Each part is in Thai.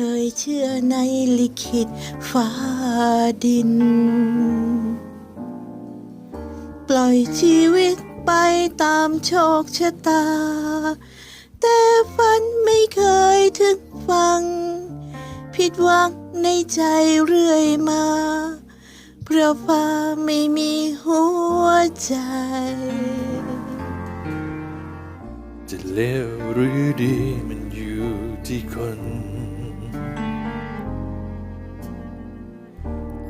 เคยเชื่อในลิขิตฟ้าดิน ปล่อยชีวิตไปตามโชคชะตา แต่ฝันไม่เคยถึงฟัง ผิดหวังในใจเรื่อยมา เพราะฟ้าไม่มีหัวใจ จะเลวหรือดีมันอยู่ที่คน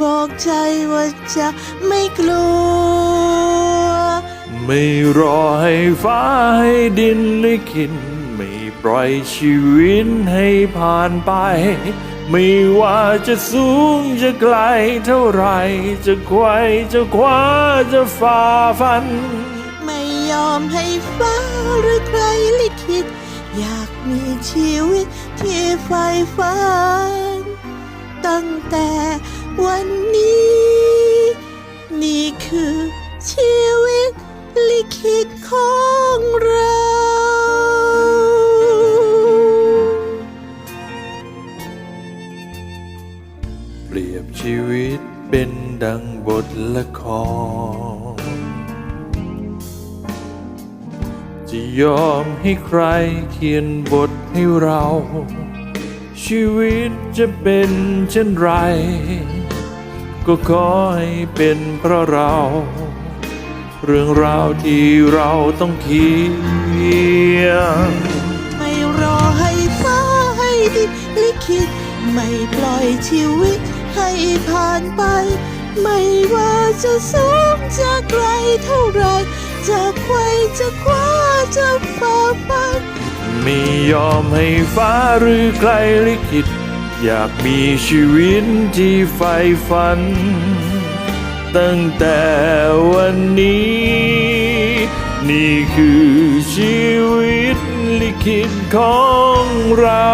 บอกใจว่าจะไม่กลัว ไม่รอให้ฟ้าให้ดินลิขิตไม่ปล่อยชีวิตให้ผ่านไป ไม่ว่าจะสูงจะไกลเท่าไร จะไขว่จะคว้าจะฝ่าฟัน ไม่ยอมให้ฟ้าหรือใครลิขิตอยากมีชีวิตที่ใฝ่ฝันตั้งแต่ วันนี้ นี่คือชีวิตลิขิตของเรา เปรียบชีวิตเป็นดังบทละคร จะยอมให้ใครเขียนบทให้เรา ชีวิตจะเป็นเช่นไร ก็ขอให้เป็นเพราะเรา เรื่องราวที่เราต้องเขียนไม่รอให้ฟ้าให้ดินลิขิตไม่ปล่อยชีวิตให้ผ่านไป ไม่ว่าจะสูงจะไกลเท่าไร จะไขว่จะคว้าจะฝ่าฟันไม่ยอมให้ฟ้าหรือใครลิขิต อยากมีชีวิตที่ใฝ่ฝัน ตั้งแต่วันนี้ นี่คือชีวิตลิขิตของเรา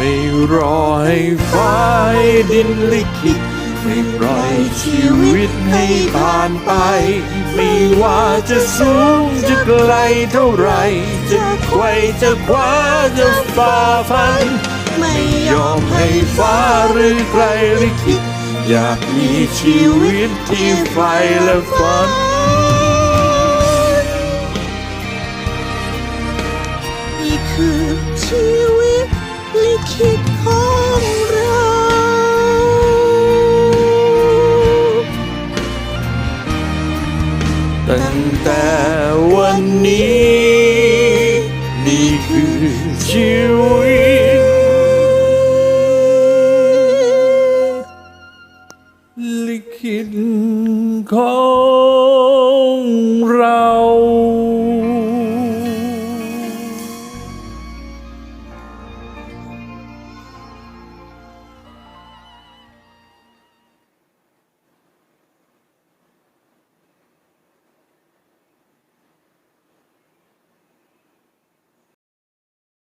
ไม่รอให้ฟ้าดินลิขิตไม่ปล่อยชีวิตให้ผ่านไป ไม่ว่าจะสูงจะไกลเท่าไร จะไขว่จะคว้าจะฝ่าฟัน ไม่ยอมให้ฟ้าหรือใครลิขิตอยากมีชีวิตที่ใฝ่และฝัน นี้ นี่คือชีวิตลิขิตของ